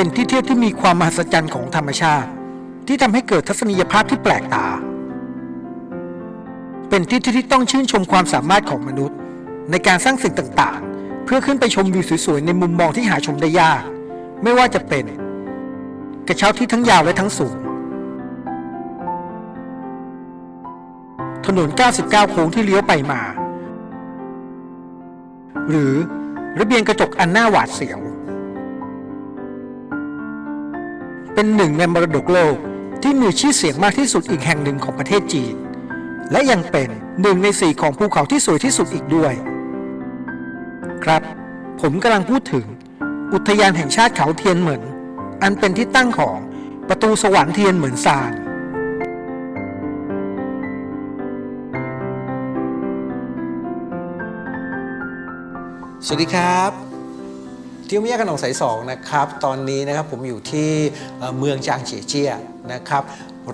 เป็นที่เที่ยวที่มีความมหัศจรรย์ของธรรมชาติ ที่ทำให้เกิดทัศนียภาพที่แปลกตา เป็นที่ที่ต้องชื่นชมความสามารถของมนุษย์ ในการสร้างสิ่งต่างๆ เพื่อขึ้นไปชมวิวสวยๆ ในมุมมองที่หาชมได้ยาก ไม่ว่าจะเป็น กระเช้าที่ทั้งยาวและทั้งสูง ถนน 99 โค้งที่เลี้ยวไปมา หรือระเบียงกระจกอันน่าหวาดเสียว เป็นหนึ่งในมรดกโลกที่มีชื่อเสียงมากที่สุดอีกแห่งหนึ่งของประเทศจีน และยังเป็นหนึ่งในสี่ของภูเขาที่สวยที่สุดอีกด้วย ครับ ผมกำลังพูดถึง อุทยานแห่งชาติเขาเทียนเหมินอันเป็นที่ตั้งของประตูสวรรค์เทียนเหมือนซานสวัสดีครับ เที่ยวเมียขนมสายสองนะครับ ตอนนี้นะครับผมอยู่ที่เมืองจางเจียเจียนะครับ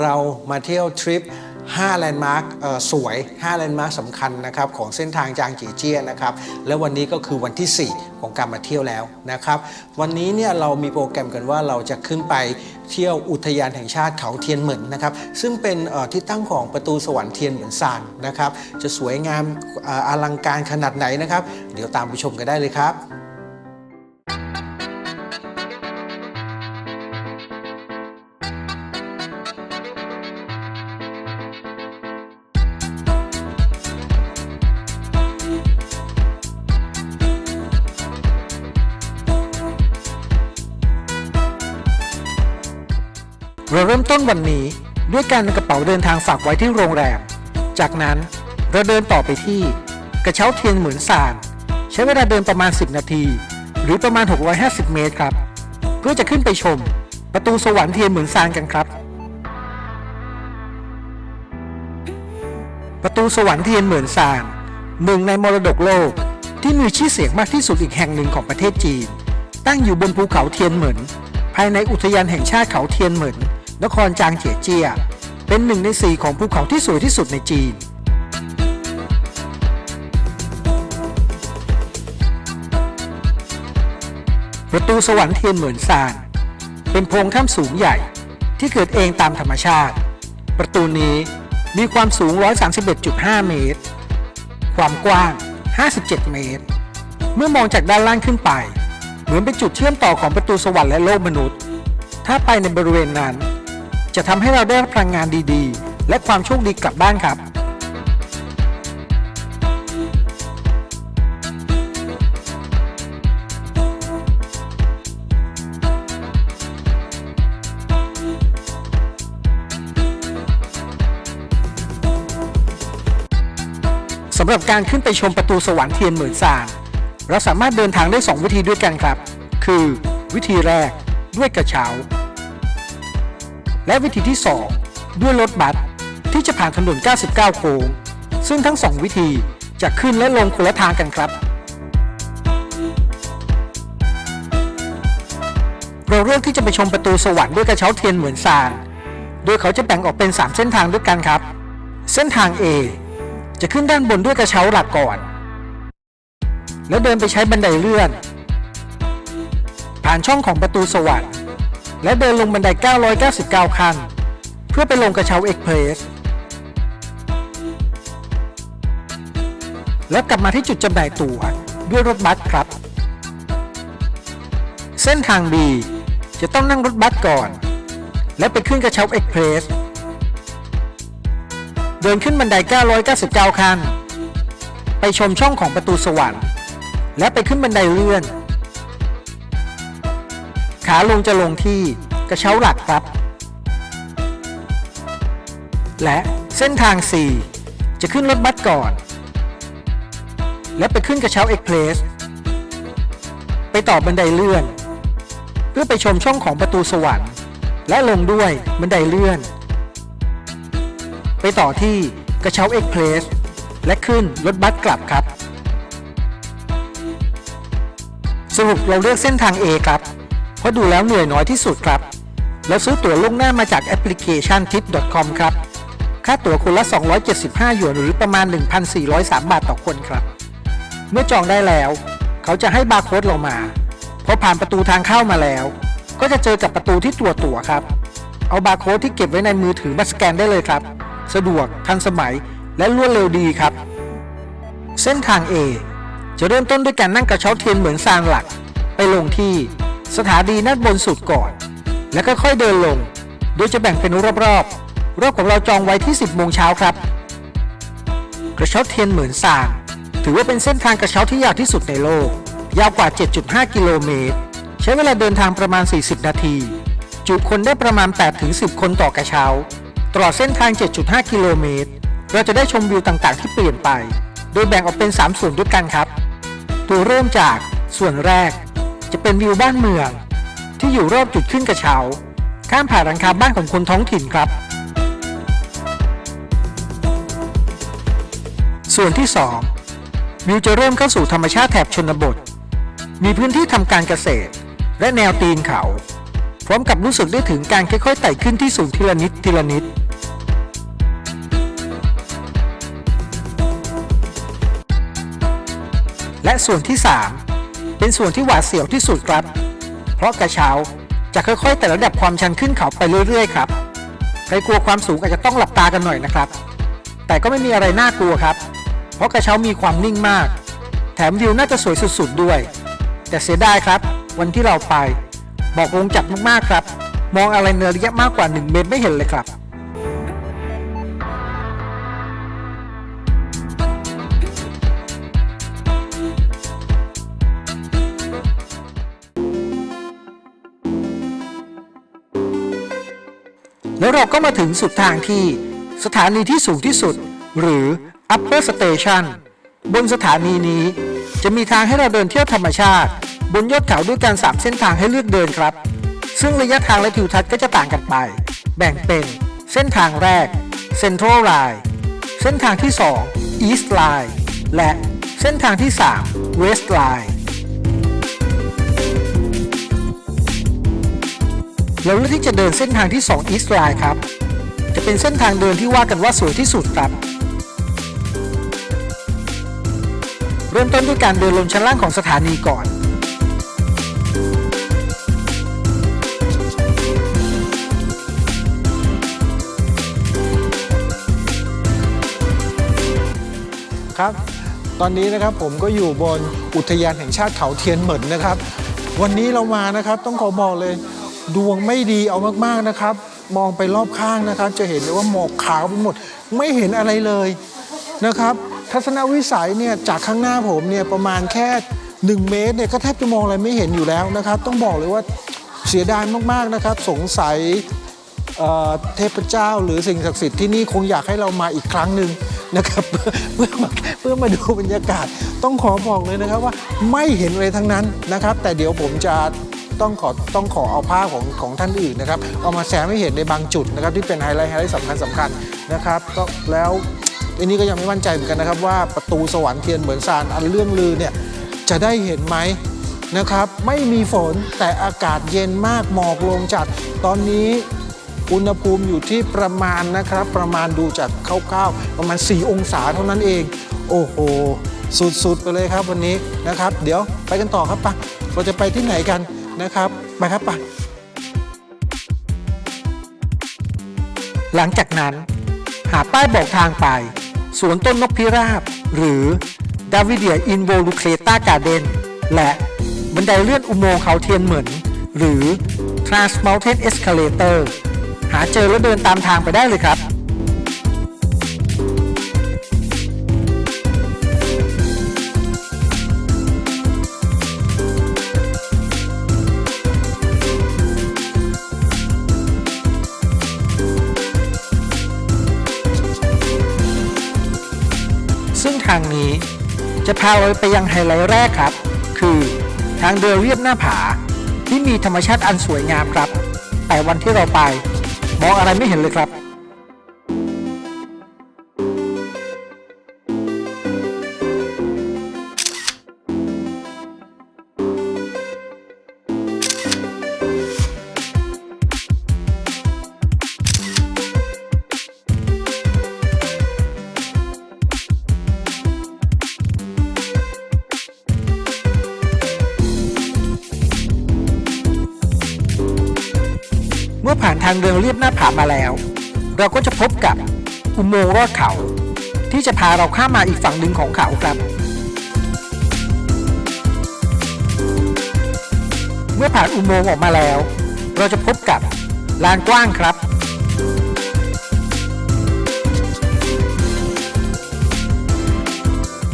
เรามาเที่ยวทริป5แลนด์มาร์คสวย5แลนด์มาร์คสำคัญนะครับของเส้นทางจางเจียเจียนะครับและวันนี้ก็คือวันที่ 4 ของการมาเที่ยวแล้วนะครับ วันนี้เนี่ยเรามีโปรแกรมกันว่าเราจะขึ้นไปเที่ยวอุทยานแห่งชาติเขาเทียนเหมินนะครับซึ่งเป็นที่ตั้งของประตูสวรรค์เทียนเหมือนซานนะครับจะสวยงามออลังการขนาดไหนนะครับ เดี๋ยวตามไปชมกันได้เลยครับ เราเริ่มต้นวันนี้ด้วยการนำกระเป๋าเดินทางฝากไว้ที่โรงแรม จากนั้นเราเดินต่อไปที่กระเช้าเทียนเหมือนซานใช้เวลาเดินประมาณ 10 นาที หรือประมาณ 650 เมตรครับ เพื่อจะขึ้นไปชม ประตูสวรรค์เทียนเหมือนซานกันครับ ประตูสวรรค์เทียนเหมือนซานหนึ่งในมรดกโลกที่มีชื่อเสียงมากที่สุดอีกแห่งหนึ่งของประเทศจีน ตั้งอยู่บนภูเขาเทียนเหมินภายในอุทยานแห่งชาติเขาเทียนเหมินนครจางเจียเจีย เป็นหนึ่งในสี่ของภูเขาที่สวยที่สุดในจีน ประตูสวรรค์เทียนเหมือนซาน เป็นโพรงถ้ำสูงใหญ่ที่เกิดเองตามธรรมชาติ ประตูนี้มีความสูง 131.5 เมตร ความกว้าง 57 เมตร เมื่อมองจากด้านล่างขึ้นไป เหมือนเป็นจุดเชื่อมต่อของประตูสวรรค์และโลกมนุษย์ ถ้าไปในบริเวณนั้น จะทำให้เราได้รับพลังงานดีๆ และความโชคดีกลับบ้านครับ สำหรับการขึ้นไปชมประตูสวรรค์เทียนเหมือนซานเราสามารถเดินทางได้ 2 วิธีด้วยกันครับ คือ วิธีแรกด้วยกระเช้า และวิธีที่ 2 ด้วยรถบัสที่จะผ่านถนน 99 โค้ง ซึ่งทั้ง 2 วิธีจะขึ้นและลงคนละทางกันครับ เราเลือกที่จะไปชมประตูสวรรค์ด้วยกระเช้าเทียนเหมือนซาน โดยเขาจะแบ่งออกเป็น 3 เส้นทางด้วยกันครับ เส้นทาง A จะขึ้นด้านบนด้วยกระเช้าหลักก่อน แล้วเดินไปใช้บันไดเลื่อน ผ่านช่องของประตูสวรรค์และเดินลงบันได 999 ขั้น เพื่อไปลงกระเช้าเอ็กเพรส แล้วกลับมาที่จุดจำหน่ายตั๋วด้วยรถบัสครับ เส้นทาง B จะต้องนั่งรถบัสก่อน และไปขึ้นกระเช้าเอ็กเพรส เดินขึ้นบันได 999 ขั้น ไปชมช่องของประตูสวรรค์ และไปขึ้นบันไดเลื่อน ขาลงจะลงที่กระเช้าหลักครับ และเส้นทาง 4 จะขึ้นรถบัสก่อน และไปขึ้นกระเช้าเอ็กเพรสไปต่อบันไดเลื่อน เพื่อไปชมช่องของประตูสวรรค์ และลงด้วยบันไดเลื่อน ไปต่อที่กระเช้าเอ็กเพรส และขึ้นรถบัสกลับครับ สรุปเราเลือกเส้นทาง A ครับ เพราะดูแล้วเหนื่อยน้อยที่สุดครับ เราซื้อตั๋วล่วงหน้ามาจากแอปพลิเคชัน tip.com ครับ ค่าตั๋วคนละ 275 หยวนหรือประมาณ 1,403 บาทต่อคนครับ เมื่อจองได้แล้ว เขาจะให้บาร์โค้ดเรามา พอผ่านประตูทางเข้ามาแล้ว ก็จะเจอกับประตูที่ตัวตั๋วครับ เอาบาร์โค้ดที่เก็บไว้ในมือถือมาสแกนได้เลยครับ สะดวกทันสมัย และรวดเร็วดีครับ เส้นทาง A จะเริ่มต้นด้วยการนั่งกระเช้าเทียนเหมือนซานหลัก ไปลงที่สถานีด้านบนสุดก่อน แล้วก็ค่อยเดินลง โดยจะแบ่งเป็นรอบๆรอบของเราจองไว้ที่ 10โมงเช้าครับ กระเช้าเทียนเหมือนซานถือว่าเป็นเส้นทางกระเช้าที่ยาวที่สุดในโลก ยาวกว่า 7.5 กิโลเมตร ใช้เวลาเดินทางประมาณ 40 นาที จุคนได้ประมาณ 8-10 คนต่อกระเช้า ตลอดเส้นทาง 7.5 กิโลเมตร เราจะได้ชมวิวต่างๆ ที่เปลี่ยนไป โดยแบ่งออกเป็น 3 ส่วนด้วยกันครับ ตัวเริ่มจากส่วนแรก จะเป็นวิวบ้านเมือง ที่อยู่รอบจุดขึ้นกระเช้า ข้ามผ่านหลังคาบ้านของคนท้องถิ่นครับ ส่วนที่ 2 วิวจะเริ่มเข้าสู่ธรรมชาติแถบชนบท มีพื้นที่ทำการเกษตร และแนวตีนเขา พร้อมกับรู้สึกได้ถึงการค่อยๆไต่ขึ้นที่สูงทีละนิดทีละนิด และส่วนที่ 3 เป็นส่วนที่หวาดเสียวที่สุดครับ เพราะกระเช้าจะค่อยๆ แต่ระดับความชันขึ้นเขาไปเรื่อยๆครับใครกลัวความสูงอาจจะต้องหลับตากันหน่อยนะครับ แต่ก็ไม่มีอะไรน่ากลัวครับ เพราะกระเช้ามีความนิ่งมาก แถมวิวน่าจะสวยสุดๆด้วย แต่เสียดายครับ วันที่เราไป บอกวงจัดมากๆครับ มองอะไรเนื้อระยะมากกว่า 1 เมตรไม่เห็นเลยครับ แล้วเราก็มาถึงสุดทางที่ สถานีที่สูงที่สุด หรือ upper station บนสถานีนี้ จะมีทางให้เราเดินเที่ยวธรรมชาติ บนยอดเขาด้วยกัน3เส้นทางให้เลือกเดินครับ ซึ่งระยะทางและทิวทัศน์ก็จะต่างกันไป แบ่งเป็นเส้นทางแรก Central Line เส้นทางที่ 2 East Line และเส้นทางที่ 3 West Line เราเลือกที่จะเดินเส้นทางที่ 2 East Line ครับ จะเป็นเส้นทางเดินที่ว่ากันว่าสวยที่สุดครับ เริ่มต้นด้วยการเดินลงชั้นล่างของสถานีก่อนครับตอนนี้นะครับผมก็อยู่บนอุทยานแห่งชาติเขาเทียนเหมินนะครับ วันนี้เรามานะครับต้องขอบอกเลย ดวงไม่ดีเอามากๆนะครับ มองไปรอบข้างนะครับ จะเห็นเลยว่าหมอกขาวไปหมด ไม่เห็นอะไรเลยนะครับ ทัศนวิสัยเนี่ยจากข้างหน้าผมเนี่ยประมาณแค่ 1 เมตรเนี่ยก็แทบจะมองอะไรไม่เห็นอยู่แล้วนะครับ ต้องบอกเลยว่าเสียดายมากๆนะครับ สงสัยเเทพเจ้าหรือสิ่งศักดิ์สิทธิ์ที่นี่คงอยากให้เรามาอีกครั้งหนึ่งนะครับเพื่อมาเพื่อมาดูบรรยากาศ ต้องขอบอกเลยนะครับว่าไม่เห็นอะไรทั้งนั้นนะครับ แต่เดี๋ยวผมจะ ต้องขอต้องขอเอาภาพของของท่านอื่นนะครับเอามาแชร์ให้เห็นในบางจุดนะครับที่เป็นไฮไลท์ไฮไลท์สำคัญสำคัญนะครับก็แล้วอันนี้ก็ยังไม่มั่นใจเหมือนกันนะครับ ว่าประตูสวรรค์เทียนเหมือนซานอันเรื่องลือเนี่ยจะได้เห็นไหมนะครับไม่มีฝนแต่อากาศเย็นมากหมอกลงจัด ตอนนี้อุณหภูมิอยู่ที่ประมาณนะครับ ประมาณดูจากคร่าวๆประมาณ 4 องศาเท่านั้นเอง โอ้โห สุดๆ ไปเลยครับวันนี้นะครับ เดี๋ยวไปกันต่อครับปะเราจะไปที่ไหนกัน นะครับไปครับปะหลังจากนั้นหาป้ายบอกทางไป สวนต้นนกพิราบ หรือ d a v i d i a involucrata Garden และบันไดเลื่อนอุโมงค์เขาเทียนเหมือน หรือ Trans Mountain Escalator หาเจอแล้วเดินตามทางไปได้เลยครับ จะพาเราไปยังไฮไลท์แรกครับ คือทางเดินเรียบหน้าผา ที่มีธรรมชาติอันสวยงามครับ แต่วันที่เราไป มองอะไรไม่เห็นเลยครับ ทางเดินเรียบหน้าผามาแล้ว เราก็จะพบกับอุโมงค์รอดเขา ที่จะพาเราข้ามมาอีกฝั่งหนึ่งของเขาครับ เมื่อผ่านอุโมงค์ออกมาแล้ว เราจะพบกับลานกว้างครับ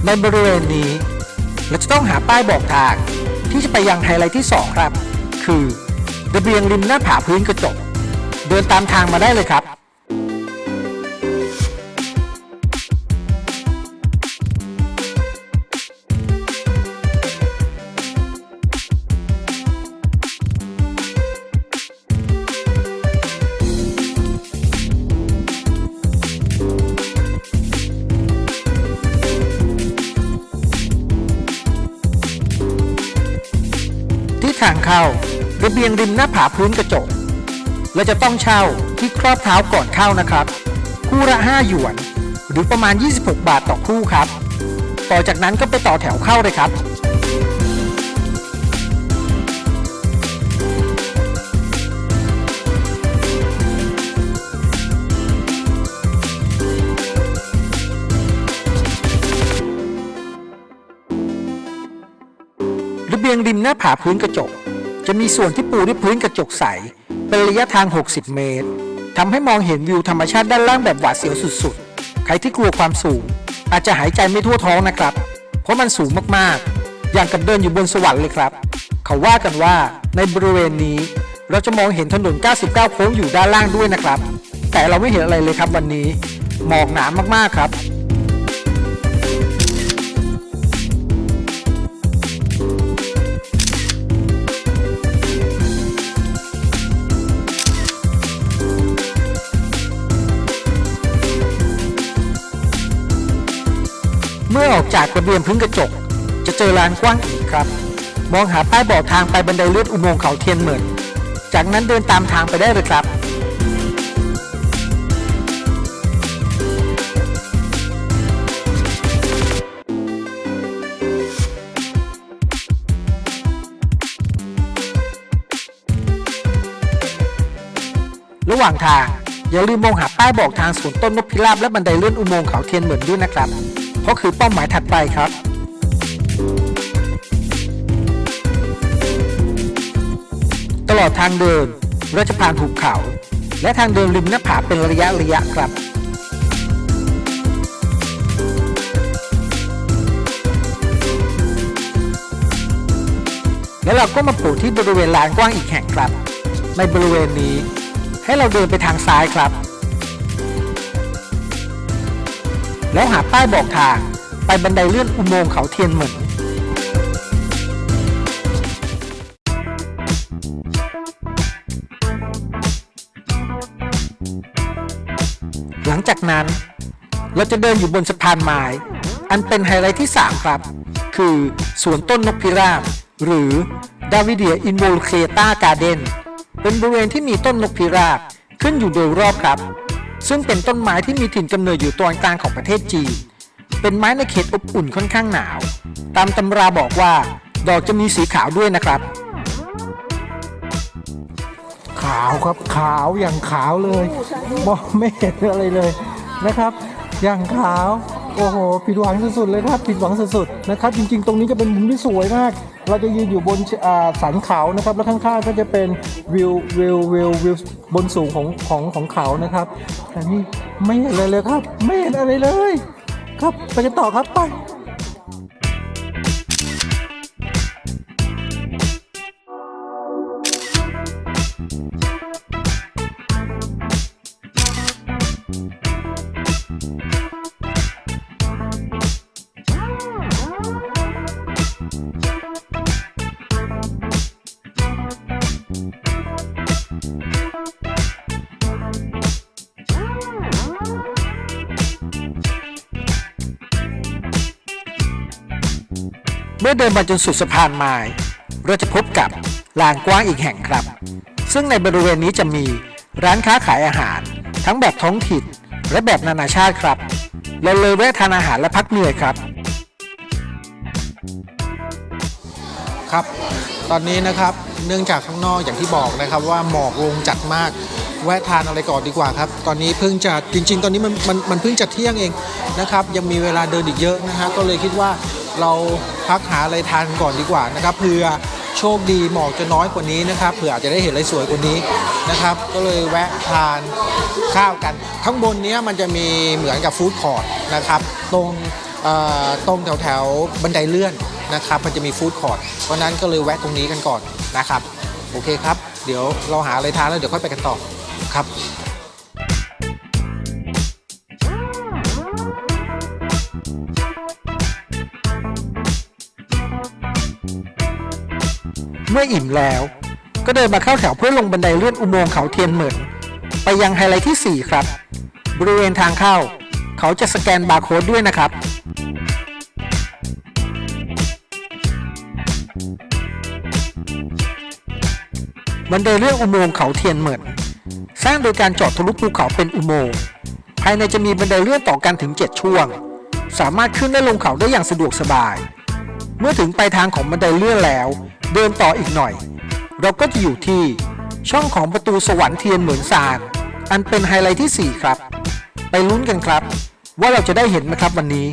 ในบริเวณนี้ เราจะต้องหาป้ายบอกทางที่จะไปยังไฮไลท์ที่ 2 ครับ คือระเบียงริมหน้าผาพื้นกระจก เดินตามทางมาได้เลยครับ ที่ทางเข้าระเบียงริมหน้าผาพื้นกระจก เราจะต้องเช่าที่ครอบเท้าก่อนเข้านะครับ คู่ละ 5 หยวน หรือประมาณ 26 บาทต่อคู่ครับ ต่อจากนั้นก็ไปต่อแถวเข้าเลยครับระเบียงริมหน้าผาพื้นกระจก จะมีส่วนที่ปูด้วยพื้นกระจกใส เป็นระยะทาง 60 เมตรทำให้มองเห็นวิวธรรมชาติด้านล่างแบบหวาดเสียวสุดๆ ใครที่กลัวความสูง อาจจะหายใจไม่ทั่วท้องนะครับ เพราะมันสูงมากๆ อย่างกับเดินอยู่บนสวรรค์เลยครับ เขาว่ากันว่าในบริเวณนี้ เราจะมองเห็นถนน 99 โค้งอยู่ด้านล่างด้วยนะครับ แต่เราไม่เห็นอะไรเลยครับวันนี้ หมอกหนามากๆครับ อออกจากระเบียงพื้นกระจก จะเจอลานกว้างอีกครับ มองหาป้ายบอกทางไปบันไดเลื่อนอุโมงค์เขาเทียนเหมือนจากนั้นเดินตามทางไปได้เลยครับระหว่างทางอย่าลืมมองหาป้ายบอกทางสวนต้นนกพิราบและบันไดเลื่อนอุโมงค์เขาเทียนเหมือนด้วยนะครับ เพราะคือเป้าหมายถัดไปครับตลอดทางเดินเราจะผ่านภูเขา และทางเดินริมหน้าผาเป็นระยะระยะครับ แล้วเราก็มาโผล่ที่บริเวณลานกว้างอีกแห่งครับ ในบริเวณนี้ให้เราเดินไปทางซ้ายครับ แล้วหาป้ายบอกทาง ไปบันไดเลื่อนอุโมงค์เขาเทียนเหมือนหลังจากนั้น เราจะเดินอยู่บนสะพานไม้ อันเป็นไฮไลท์ที่ 3 ครับ คือสวนต้นนกพิราบ หรือดาวิเดียอินโวลเคตาการ์เดนเป็นบริเวณที่มีต้นนกพิราบขึ้นอยู่โดยรอบครับ ซึ่งเป็นต้นไม้ที่มีถิ่นกำเนิดอยู่ตอนกลางของประเทศจีน เป็นไม้ในเขตอบอุ่นค่อนข้างหนาว ตามตำราบอกว่า ดอกจะมีสีขาวด้วยนะครับ ขาวครับขาวอย่างขาวเลยมองไม่เห็นอะไรเลยนะครับ อย่างขาว โอ้โหผิดหวังสุดๆเลยครับผิดหวังสุดๆนะครับ จริงๆ ตรงนี้จะเป็นมุมที่สวยมาก เราจะยืนอยู่บนอ่าสันเขานะครับ แล้วข้างๆก็จะเป็นวิววิววิววิวบนสูงของของของเขานะครับแต่นี่ไม่เห็นอะไรเลยครับ ไม่เห็นอะไรเลย ครับไปกันต่อครับไป มื่อเดินมาจนสุดสะพานไม้เราจะพบกับลานกว้างอีกแห่งครับ ซึ่งในบริเวณนี้จะมีร้านค้าขายอาหาร ทั้งแบบท้องถิ่นและแบบนานาชาติครับ เราเลยแวะทานอาหารและพักเหนื่อยครับ ครับ ตอนนี้นะครับเนื่องจากข้างนอกอย่างที่บอกนะครับว่าหมอกลงจัดมากแวะทานอะไรก่อนดีกว่าครับ ตอนนี้เพิ่งจะจริง ๆ ตอนนี้มันมันมันเพิ่งจะเที่ยงเองนะครับ ยังมีเวลาเดินอีกเยอะนะฮะก็เลยคิดว่า เราพักหาอะไรทานก่อนดีกว่านะครับเผื่อโชคดีหมอกจะน้อยกว่านี้นะครับเผื่ออาจจะได้เห็นอะไรสวยกว่านี้นะครับ ก็เลยแวะทานข้าวกัน ข้างบนเนี้ยมันจะมีเหมือนกับฟู้ดคอร์ทนะครับตรงตรงแถวแถวบันไดเลื่อนนะครับ มันจะมีฟู้ดคอร์ทเพราะฉะนั้นก็เลยแวะตรงนี้กันก่อนนะครับ โอเคครับ เดี๋ยวเราหาอะไรทานแล้วเดี๋ยวค่อยไปกันต่อครับ มื่ออิ่มแล้ว ก็เดินมาเข้าแถวเพื่อลงบันไดเลื่อนอุโมงค์เขาเทียนเหมินไปยังไฮไลท์ที่ 4 ครับ บริเวณทางเข้า เขาจะสแกนบาร์โค้ดด้วยนะครับบันไดเลื่อนอุโมงค์เขาเทียนเหมินสร้างโดยการเจาะทะลุภูเขาเป็นอุโมงค์ภายในจะมีบันไดเลื่อนต่อกันถึง 7 ช่วง สามารถขึ้นและลงเขาได้อย่างสะดวกสบาย เมื่อถึงปลายทางของบันไดเลื่อนแล้ว เดินต่ออีกหน่อย เราก็จะอยู่ที่ช่องของประตูสวรรค์เทียนเหมือนซานอันเป็นไฮไลท์ที่ 4 ครับ ไปลุ้นกันครับ ว่าเราจะได้เห็นไหมครับวันนี้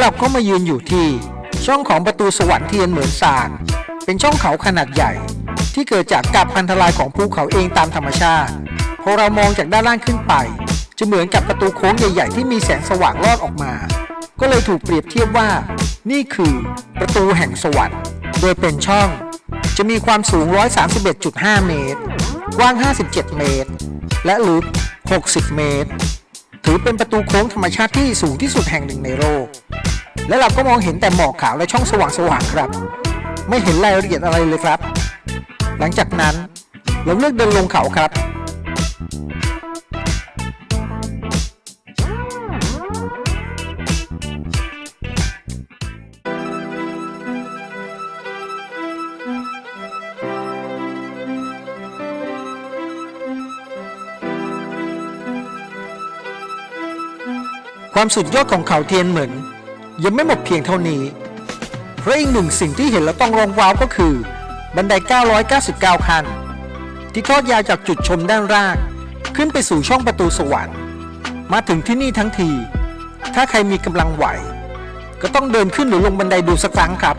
เราก็มายืนอยู่ที่ ช่องของประตูสวรรค์เทียนเหมือนซานเป็นช่องเขาขนาดใหญ่ ที่เกิดจากกับพันธลายของภูเขาเองตามธรรมชาติพอเรามองจากด้านล่างขึ้นไป จะเหมือนกับประตูโค้งใหญ่ ๆ ที่มีแสงสว่างลอดออกมา ก็เลยถูกเปรียบเทียบว่า นี่คือประตูแห่งสวรรค์โดยเป็นช่อง จะมีความสูง 131.5 เมตร กว้าง 57 เมตร และลึก 60 เมตร ถือเป็นประตูโค้งธรรมชาติที่สูงที่สุดแห่งหนึ่งในโลก และเราก็มองเห็นแต่หมอกขาวและช่องสว่างๆครับ ไม่เห็นรายละเอียดอะไรเลยครับ หลังจากนั้นเราเลือกเดินลงเขาครับความสุดยอดของเขาเทียนเหมือน ยังไม่หมดเพียงเท่านี้ เพราะอีกหนึ่งสิ่งที่เห็นแล้วต้องร้องว้าวก็คือ บันได 999ขัน ที่ทอดยาวจากจุดชมด้านล่าง ขึ้นไปสู่ช่องประตูสวรรค์ มาถึงที่นี่ทั้งที ถ้าใครมีกำลังไหว ก็ต้องเดินขึ้นหรือลงบันไดดูสักครั้งครับ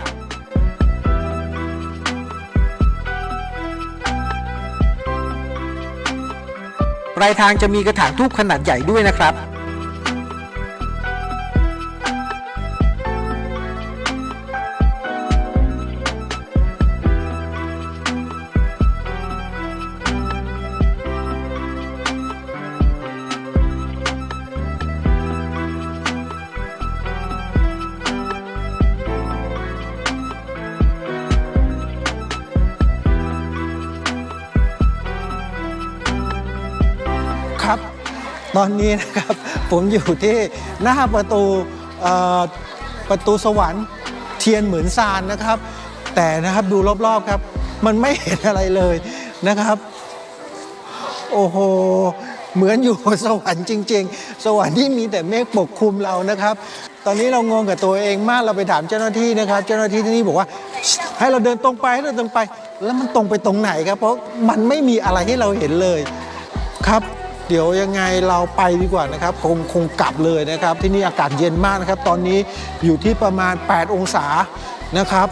ปลายทางจะมีกระถางทูบขนาดใหญ่ด้วยนะครับ ตอนนี้นะครับผมอยู่ที่หน้าประตูประตูสวรรค์เทียนเหมือนซานนะครับ แต่นะครับดูรอบๆครับ มันไม่เห็นอะไรเลยนะครับ โอ้โหเหมือนอยู่สวรรค์จริง ๆ สวรรค์ที่มีแต่เมฆปกคลุมเรานะครับ ตอนนี้เรางงกับตัวเองมากเราไปถามเจ้าหน้าที่นะครับ เจ้าหน้าที่ที่นี่บอกว่า ให้เราเดินตรงไปให้เราตรงไป แล้วมันตรงไปตรงไหนครับ เพราะมันไม่มีอะไรให้เราเห็นเลยครับ เดี๋ยวยังไงเราไปดีกว่านะครับ คงคงกลับเลยนะครับ ที่นี่อากาศเย็นมากนะครับ ตอนนี้อยู่ที่ประมาณ 8 องศานะครับ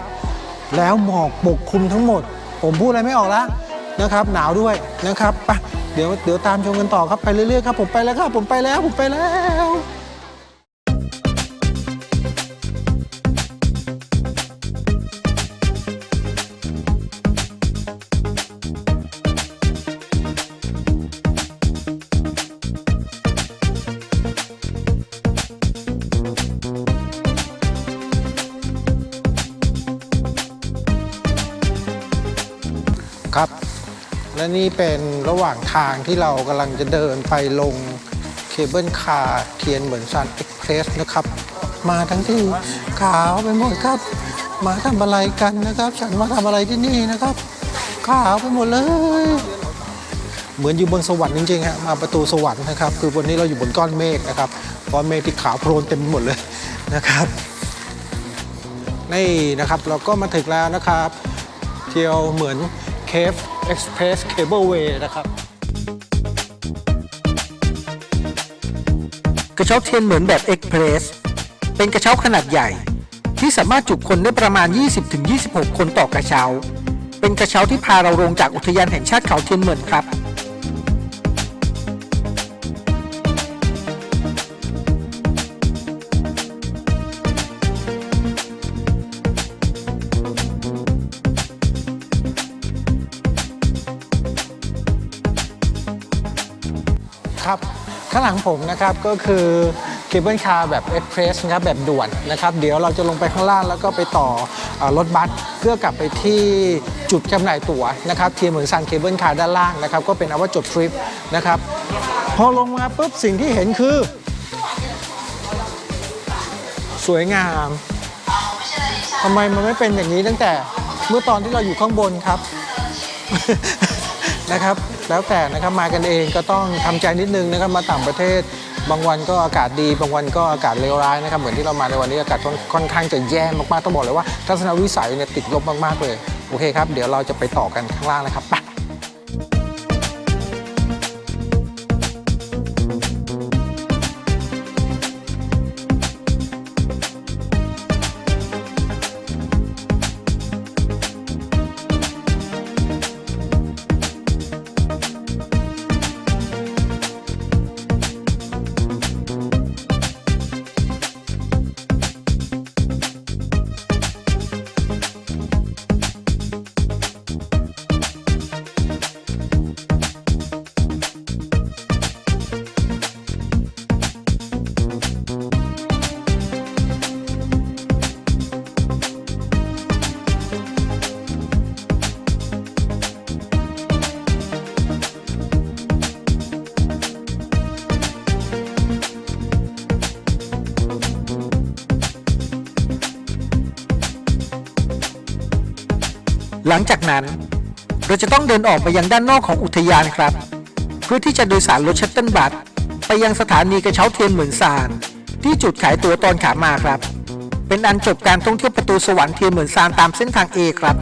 แล้วหมอกปกคลุมทั้งหมด ผมพูดอะไรไม่ออกแล้วนะครับ หนาวด้วยนะครับไปเดี๋ยวเดี๋ยวตามชมกันต่อครับไปเรื่อยๆครับผมไปแล้วครับผมไปแล้วผมไปแล้ว และนี่เป็นระหว่างทางที่เรากำลังจะเดินไปลงเคเบิลคาร์เทียนเหมือนซันเอ็กเพรสนะครับ มาทั้งที่ขาวไปหมดครับ มาทำอะไรกันนะครับ ฉันมาทำอะไรที่นี่นะครับ ขาวไปหมดเลย เหมือนอยู่บนสวรรค์จริงๆฮะมาประตูสวรรค์นะครับ คือวันนี้เราอยู่บนก้อนเมฆนะครับก้อนเมฆที่ขาวโพลนเต็มไปหมดเลยนะครับนี่นะครับเราก็มาถึงแล้วนะครับ เที่ยวเหมือนเคฟ เอ็กซ์เพรสเคเบิลเวย์นะครับ กระเช้าเทียนเหมือนแบบเอ็กเพรสเป็นกระเช้าขนาดใหญ่ ที่สามารถจุคนได้ประมาณ 20-26 คนต่อกระเช้า เป็นกระเช้าที่พาเราลงจากอุทยานแห่งชาติเขาเทียนเหมือนครับ ผมนะครับก็คือเคเบิลคาร์แบบเอ็กเพรสนะครับแบบด่วนนะครับ เดี๋ยวเราจะลงไปข้างล่างแล้วก็ไปต่ออรถบัสเพื่อกลับไปที่จุดจำหน่ายตั๋วนะครับเทียมเหมือนซันเคเบิลคาร์ด้านล่างนะครับ ก็เป็นเอาว่าจบทริปนะครับ พอลงมาปุ๊บสิ่งที่เห็นคือ สวยงามทำไมมันไม่เป็นอย่างนี้ตั้งแต่เมื่อตอนที่เราอยู่ข้างบนครับนะครับ แล้วแต่นะครับมากันเองก็ต้องทำใจนิดนึงนะครับมาต่างประเทศ บางวันก็อากาศดี บางวันก็อากาศเลวร้ายนะครับเหมือนที่เรามาในวันนี้อากาศค่อนค่อนข้างจะแย่มากๆต้องบอกเลยว่า ทัศนวิสัยเนี่ยติดลบมากๆเลยโอเคครับเดี๋ยวเราจะไปต่อกันข้างล่างนะครับ จากนั้น เราจะต้องเดินออกไปยังด้านนอกของอุทยานครับ เพื่อที่จะโดยสารรถชัตเติลบัสไปยังสถานีกระเช้าเทียนเหมือนซานที่จุดขายตั๋วตอนขามาครับ เป็นอันจบการท่องเที่ยวประตูสวรรค์เทียนเหมือนซานตามเส้นทาง A ครับ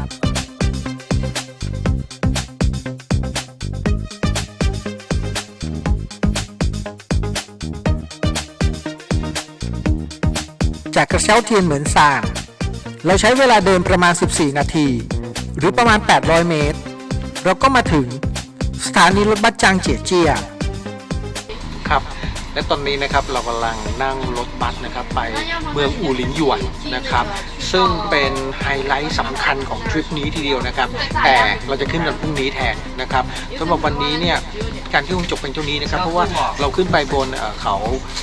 จากกระเช้าเทียนเหมือนซานเราใช้เวลาเดินประมาณ 14 นาที รือประมาณ 800 เมตร เราก็มาถึงสถานีรถบัสจางเจียเจีย ครับ และตอนนี้นะครับเรากำลังนั่งรถบัสนะครับไปเมืองอู่หลินหยวนนะครับ ซึ่งเป็นไฮไลท์สำคัญของทริปนี้ทีเดียวนะครับ แต่เราจะขึ้นกันพรุ่งนี้แทนนะครับสำหรับวันนี้เนี่ย การที่คงจบเป็นเท่านี้นะครับ เพราะว่าเราขึ้นไปบนเอ่อเขา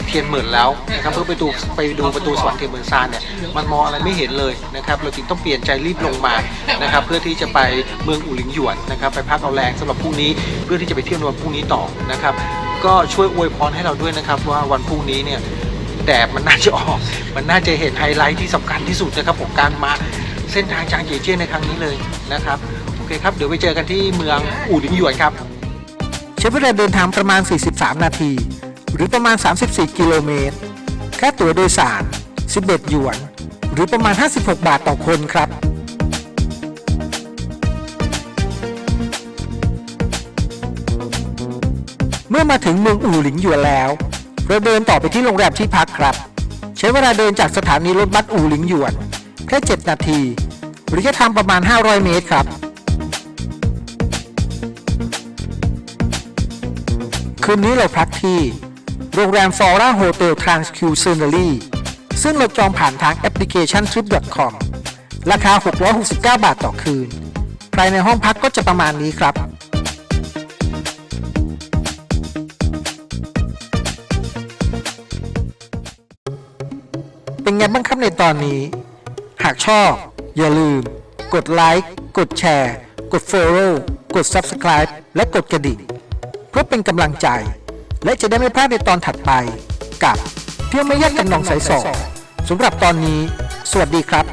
เทียนเหมือนแล้วนะครับเพื่อไปดูไปดูประตูสวรรค์เทียนเหมือนซานเนี่ยมันมองอะไรไม่เห็นเลยนะครับเราจึงต้องเปลี่ยนใจรีบลงมานะครับเพื่อที่จะไปเมืองอู่หลินหยวนนะครับไปพักเอาแรงสำหรับพรุ่งนี้เพื่อที่จะไปเที่ยวในวันพรุ่งนี้ต่อนะครับก็ช่วยอวยพรให้เราด้วยนะครับว่าวันพรุ่งนี้เนี่ยแดดมันน่าจะออก มันน่าจะเห็นไฮไลท์ที่สำคัญที่สุดนะครับของการมาเส้นทางจางเจเจี้ยนในครั้งนี้เลยนะครับ โอเคครับ เดี๋ยวไปเจอกันที่เมืองอู่หลินหยวนครับ ใช้เวลาเดินทางประมาณ 43 นาที หรือประมาณ 34 กิโลเมตร ค่าตั๋วโดยสาร 11 หยวน หรือประมาณ 56 บาทต่อคนครับ เมื่อมาถึงเมืองอู่หลิงหยวนแล้ว เราเดินต่อไปที่โรงแรมที่พักครับ ใช้เวลาเดินจากสถานีรถบัสอู่หลิงหยวนแค่ 7 นาทีระยะทางประมาณ 500 เมตรครับ คืนนี้เราพักที่ โรงแรมฟอร่าโฮเทลทรานส์คิวเซอร์เนลี่ซึ่งเราจองผ่านทางแอปพลิเคชัน Trip.com ราคา 669 บาทต่อคืน ภายในห้องพักก็จะประมาณนี้ครับ เป็นไงบ้างครับในตอนนี้ หากชอบ อย่าลืม กดไลค์ กดแชร์ กด follow กด subscribe และกดกระดิ่ง เพื่อเป็นกำลังใจ และจะได้ไม่พลาดในตอนถัดไป กับเที่ยวไม่แยกกันหนองสายสองสำหรับตอนนี้ สวัสดีครับ